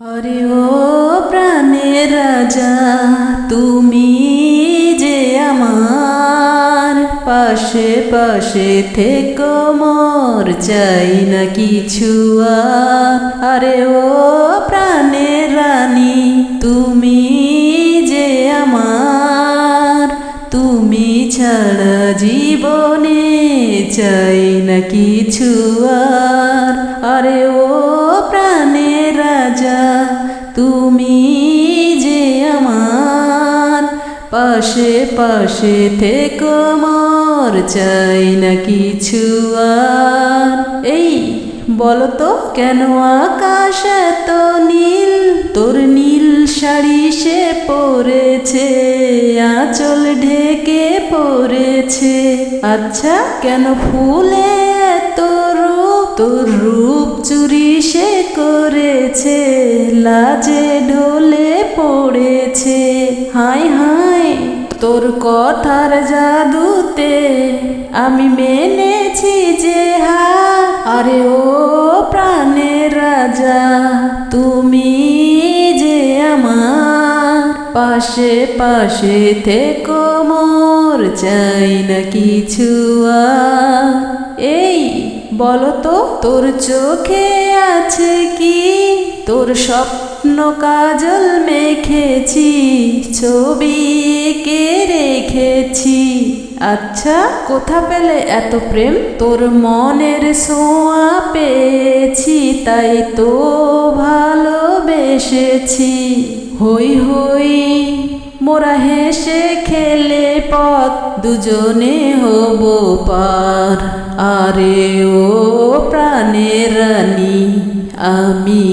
আরে ও প্রাণের রাজা, তুমি যে আমার পাশে পাশে থেকো, মোর চাই না কিছু আরে। ও প্রাণের রানী, তুমি যে আমার, তুমি ছাড়া জীবনে চাই না কিছু আরে ও প্রাণের রাজা পাশে পাশে থেকো মোর চাই না কিছু আর। এই বলতো কেন আকাশ এত নীল? তোর নীল শাড়ি সে পরেছে, আঁচল ঢেকে পড়েছে আচ্ছা কেন ফুলে এত রূপ? তোর রূপ চুরি সে করেছে, লাজে ঢোলে পড়েছে। হাই হাই তোর কথার জাদুতে আমি মেনেছি যে হা, আরে ও প্রাণের রাজা, তুমি যে আমার পাশে পাশে থেকো, মোর চাই না কিছু এই বলো তো, তোর চোখে আছে কি? তোর স্বপ্ন কাজল মেখেছি, ছবি কে রেখেছি। আচ্ছা কোথা পেলে এত প্রেম? তোর মনের সোয়া পেয়েছি, তাই তো ভালোবেসেছি। হই হই মোরা হেসে খেলে পথ, দুজনে হব পার। আরে ও প্রাণের রানী, আমি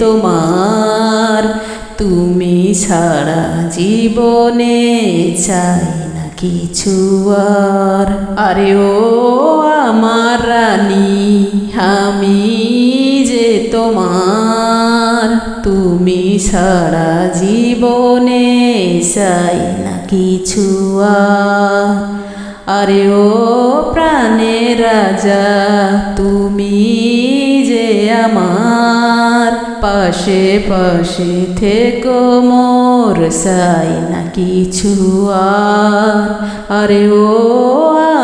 তোমার। তুমি ছাড়া জীবনে চাই না কিছু আর। আরে ও আমার রানী, আমি যে তোমার। তুমি ছাড়া জীবনে চাই না কিছু আর। ও প্রাণের রাজা, তুমি পাশে পাশে থেকো মোর চাই না কিছু আর। আরে ও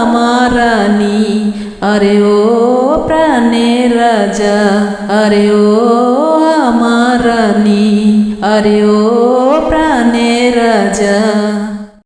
আমার রানী, আরে ও প্রাণের রাজা, আরে ও আমার রানী, আরে ও প্রাণের রাজা।